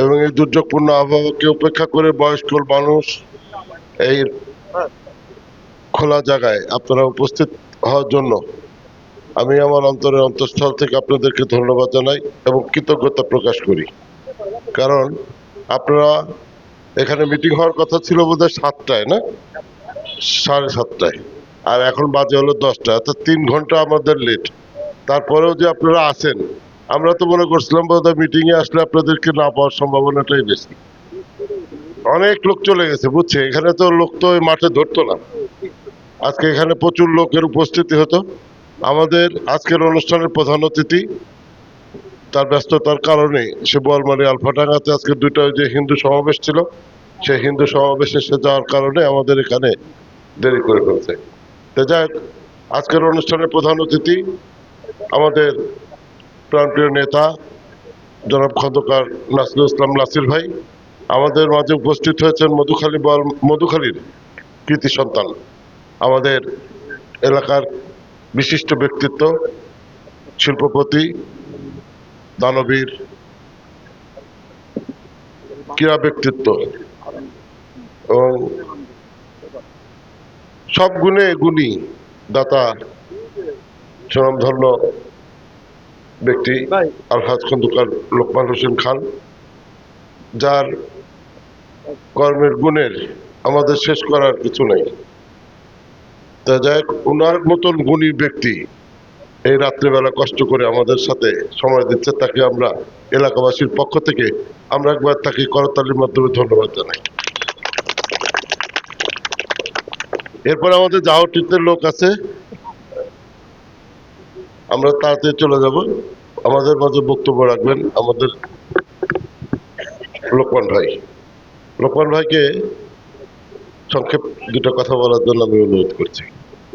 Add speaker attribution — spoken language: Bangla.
Speaker 1: এবং এই দুর্যোগপূর্ণ আবহাওয়াকে উপেক্ষা করে বয়স্ক মানুষ এই খোলা জায়গায় আপনারা উপস্থিত হওয়ার জন্য আমি আমার অন্তরের অন্তঃস্থল থেকে আপনাদেরকে ধন্যবাদ জানাই এবং কৃতজ্ঞতা প্রকাশ করি। কারণ আপনারা এখানে মিটিং হওয়ার কথা ছিল বোধহয় সাতটায়, না? সাড়ে সাতটায়। আর এখন বাজে হলো দশটা, অর্থাৎ তিন ঘণ্টা আমাদের লেট তারপরেও যে আপনারা আছেন আমরা তো মনে করছিলাম বোধহয় মিটিং এ আসলে আপনাদেরকে না পাওয়ার সম্ভাবনাটাই বেশি। অনেক লোক চলে গেছে, বুঝছে? এখানে তো লোক তো ওই মাঠে ধরতো না। আজকে এখানে প্রচুর লোকের উপস্থিতি হতো। আমাদের আজকের অনুষ্ঠানের প্রধান অতিথি, তার ব্যস্ততার কারণে সে বলমারি আলফাডাঙ্গাতে আজকে দুইটা যে হিন্দু সমাবেশ ছিল, সেই হিন্দু সমাবেশে সে যাওয়ার কারণে আমাদের এখানে দেরি করে ফেলছে। তো যাই আজকের অনুষ্ঠানের প্রধান অতিথি আমাদের প্রাণপ্রিয় নেতা, জনাব খন্দকার নাসিরুল ইসলাম নাসির ভাই, আমাদের মাঝে উপস্থিত হয়েছেন মধুখালী বল, মধুখালীর কৃতি সন্তান, আমাদের এলাকার বিশিষ্ট ব্যক্তিত্ব, শিল্পপতি, দানবীর ক্রীড়া ব্যক্তিত্ব এবং সব গুণে গুণী দাতা স্বনামধন্য ব্যক্তি আলহাজ খন্দকার লোকমান হোসেন খান যার কর্মের গুণের আমাদের শেষ করার কিছু নেই। তা যাই ওনার মতন গুণী ব্যক্তি এই রাত্রেবেলা কষ্ট করে আমাদের সাথে সময় দিচ্ছে তাকে আমরা এলাকাবাসীর পক্ষ থেকে আমরা একবার তাকে করতালির মাধ্যমে ধন্যবাদ জানাই। এরপর আমাদের জাহটিতে লোক আছে আমরা তাড়াতাড়ি চলে যাব। আমাদের মাঝে বক্তব্য রাখবেন আমাদের লোকমান ভাই। লোকমান ভাইকে সংক্ষেপ দুটো কথা বলার জন্য আমি অনুরোধ করছি।